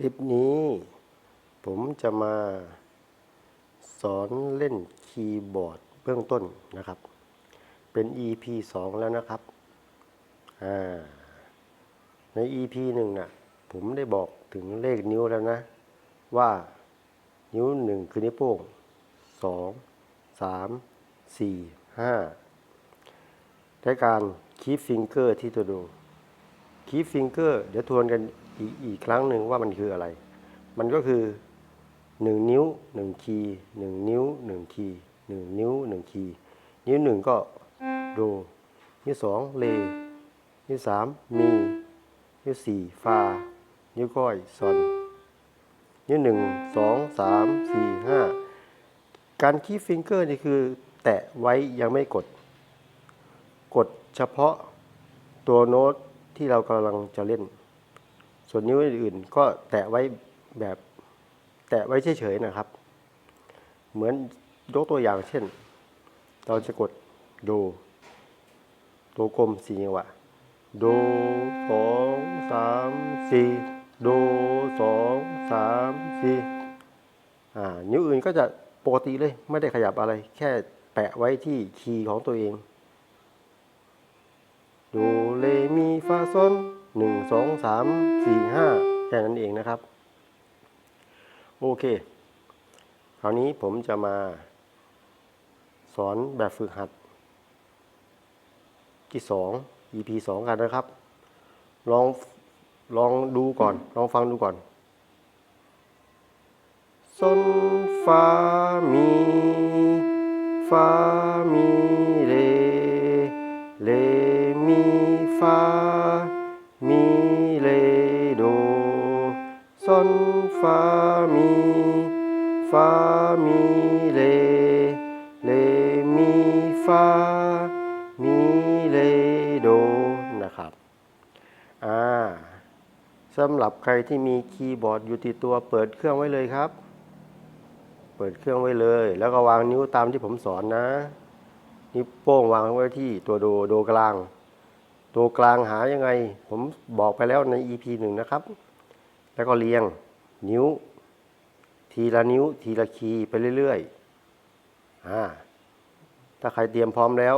คลิปนี้ผมจะมาสอนเล่นคีย์บอร์ดเบื้องต้นนะครับ เป็น EP 2 แล้วนะครับ ใน EP หนึ่งน่ะผมได้บอกถึงเลขนิ้วแล้วนะ ว่านิ้วหนึ่งคือนิ้วโป้งสองสามสี่ห้าใช้การคีฟฟิงเกอร์ที่ตัวดูคีฟฟิงเกอร์เดี๋ยวทวนกัน อีกอีกครั้งหนึ่งว่ามันคืออะไร มันก็คือหนึ่งนิ้วหนึ่งคีย์หนึ่งนิ้วหนึ่งคีย์หนึ่งนิ้วหนึ่งคีย์นิ้วหนึ่งก็โด นิ้วสองเล นิ้วสามมี นิ้วสี่ฟา นิ้วก้อยซอน นิ้วหนึ่งสองสามสี่ห้าการคีย์ฟิงเกอร์นี่คือแตะไว้ยังไม่กด กดเฉพาะตัวโน้ตที่เรากำลังจะเล่น ส่วนนิ้วอื่นๆก็แตะไว้แบบแตะไว้เฉยๆนะครับ เหมือนยกตัวอย่างเช่น เราจะกดโดตัวกลมสี่จังหวะโดสองสามสี่โดสองสามสี่อ่านิ้วอื่นก็จะปกติเลยไม่ได้ขยับอะไร แค่แปะไว้ที่คีย์ของตัวเองโดเลมีฟาซอน หนึ่งสองสามสี่ห้าแค่นั้นเองนะครับ โอเค คราวนี้ผมจะมาสอนแบบฝึกหัด ที่สอง EP สองกันนะครับ ลองลองดูก่อน ลองฟังดูก่อนซนฟามีฟามี ฟามีเลเลมีฟามีเลโดนะครับอ่าสำหรับใครที่มีคีย์บอร์ดอยู่ติดตัวเปิดเครื่องไว้เลยครับ เปิดเครื่องไว้เลย แล้วก็วางนิ้วตามที่ผมสอนนะ นิ้วโป้งวางไว้ที่ตัวโดโดกลาง ตัวกลางหายังไง ผมบอกไปแล้วใน EP หนึ่งนะครับ แล้วก็เรียงนิ้ว ทีละนิ้วทีละคีย์ไปเรื่อยๆอ่าถ้าใครเตรียมพร้อมแล้ว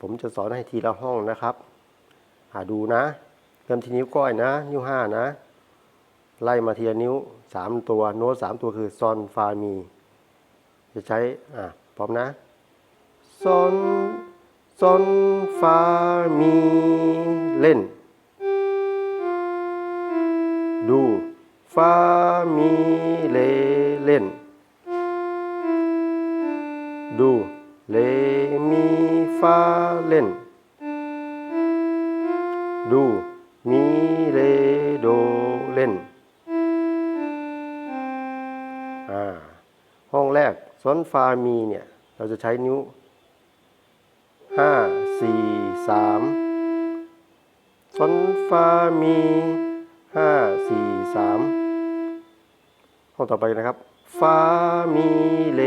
ผมจะสอนให้ทีละห้องนะครับหาดูนะเริ่มที่นิ้วก้อยนะ นิ้วห้านะ ไล่มาทีละนิ้วสามตัวโน้ตสามตัวคือซอนฟามี จะใช้อ่าพร้อมนะซอนซอนฟามีเล่น ฟามีเลเล่น ดูเลมีฟาเล่น ดูมีเลโดเล่น อ่า ห้องแรกซอนฟามีเนี่ย เราจะใช้นิ้วห้าสี่สามซอนฟามีห้าสี่ สามห้องต่อไปนะครับฟามีเล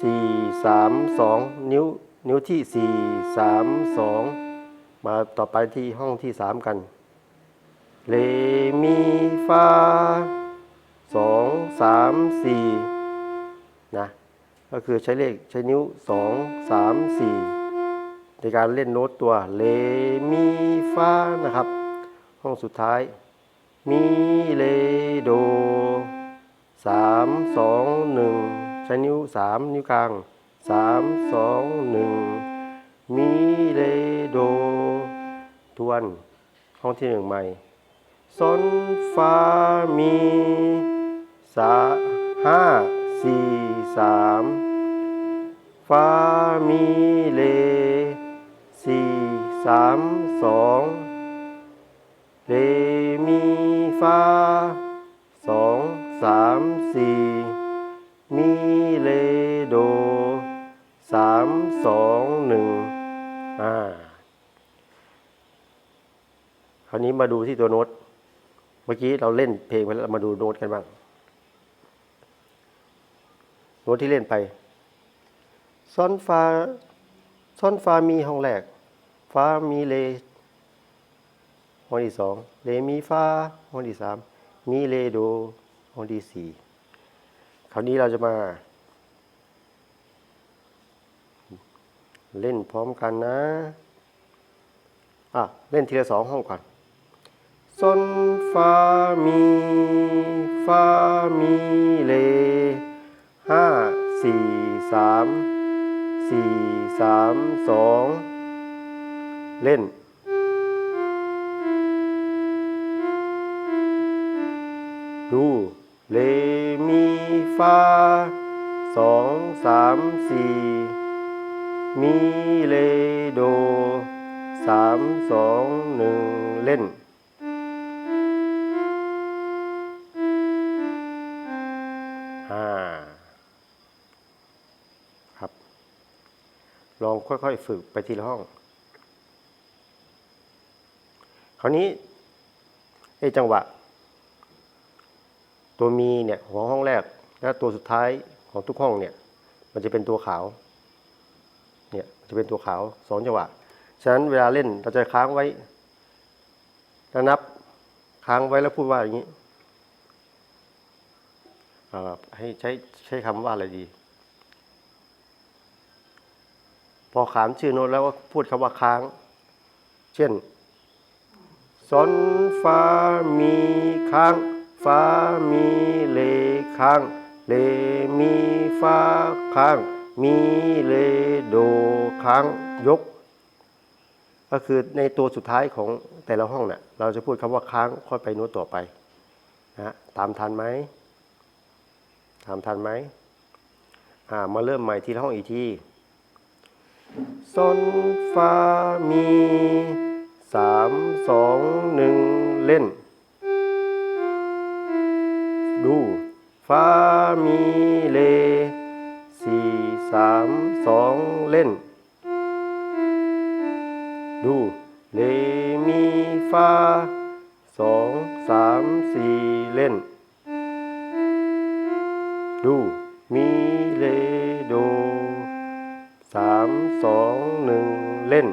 สี่สามสองนิ้วนิ้วที่สี่สามสองมาต่อไปที่ห้องที่สามกันเลมีฟาสองสามสี่นะก็คือใช้เลขใช้นิ้วสองสามสี่ในการเล่นโน้ตตัวเลมีฟานะครับ ห้องสุดท้าย มีเลโดสามสองหนึ่งใช้นิ้วสามนิ้วกลางสามสองหนึ่งมีเลโด ทวน ห้องที่หนึ่งใหม่ซอนฟามีสาห้าสี่สามฟามีเลสี่สามสอง เลมีฟาสองสามสี่มีเลโดสามสองหนึ่งอ่าคราวนี้มาดูที่ตัวโน้ต เมื่อกี้เราเล่นเพลงไปแล้วมาดูโน้ตกันบ้าง โน้ตที่เล่นไปซอนฟาซอนฟามีห้องแรกฟามีเล ห้องที่สองเลมีฟาห้องที่สามมีเลโดห้องที่สี่คราวนี้เราจะมา เล่นพร้อมกันนะอะเล่นทีละสองห้องก่อนซนฟามีฟามีเลห้าสี่สามสี่สามสองเล่น ดูเลมีฟาสองสามสี่มีเลโดสามสองหนึ่งเล่น ห้าครับ ลองค่อยๆ ฝึกไปทีละห้อง คราวนี้ไอ้จังหวะ ตัวมีเนี่ยหัวห้องแรก และตัวสุดท้ายของทุกห้องเนี่ย มันจะเป็นตัวขาว เนี่ยจะเป็นตัวขาวสองจังหวะ ฉะนั้นเวลาเล่นเราจะค้างไว้แล้วนับค้างไว้แล้วพูดว่าอย่างนี้อ่าให้ใช้ใช้คำว่าอะไรดี พอขานชื่อโน้ตแล้วก็พูดคำว่าค้าง เช่นซอนฟามีค้าง ฟามีเลค้างเลมีฟาค้างมีเลโดค้างยก ก็คือในตัวสุดท้ายของแต่ละห้องเนี่ยเราจะพูดคำว่าค้างค่อยไปโน้ตต่อไปนะฮะตามทันไหมตามทันไหมอ่ามาเริ่มใหม่ทีละห้องอีกทีซนฟามีสามสองหนึ่งเล่น ดูฟามีเลสี่สามสองเล่น ดูเลมีฟาสองสามสี่เล่น ดูมีเลโดสามสองหนึ่งเล่น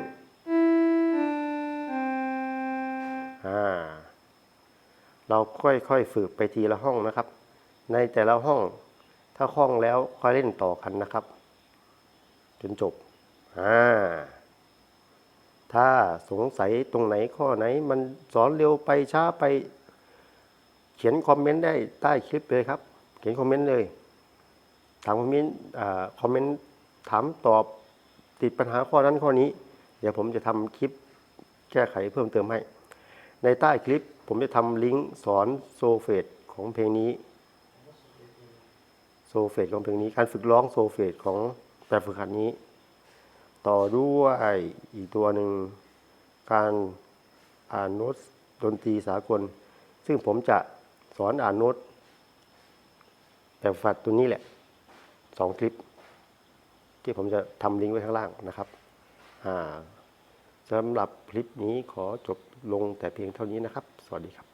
เราค่อยๆฝึกไปทีละห้องนะครับ ในแต่ละห้องถ้าคล่องแล้วค่อยเล่นต่อกันนะครับ จนจบอ่าถ้าสงสัยตรงไหนข้อไหน มันสอนเร็วไปช้าไป เขียนคอมเมนต์ได้ใต้คลิปเลยครับ เขียนคอมเมนต์เลยถามคอมเมนต์คอมเมนต์ถามตอบติดปัญหาข้อนั้นข้อนี้ เดี๋ยวผมจะทำคลิปแก้ไขเพิ่มเติมให้ ในใต้คลิป ผมจะทำลิงก์สอนโซเฟตของเพลงนี้ โซเฟตของเพลงนี้ การฝึกร้องโซเฟตของแบบฝึกหัดนี้ ต่อด้วยอีกตัวหนึ่งการอ่านโน้ตดนตรีสากล ซึ่งผมจะสอนอ่านโน้ตแบบฝัดตัวนี้แหละสองคลิป ที่ผมจะทำลิงก์ไว้ข้างล่างนะครับอ่าสำหรับคลิปนี้ขอจบลงแต่เพียงเท่านี้นะครับ วัสดีครับ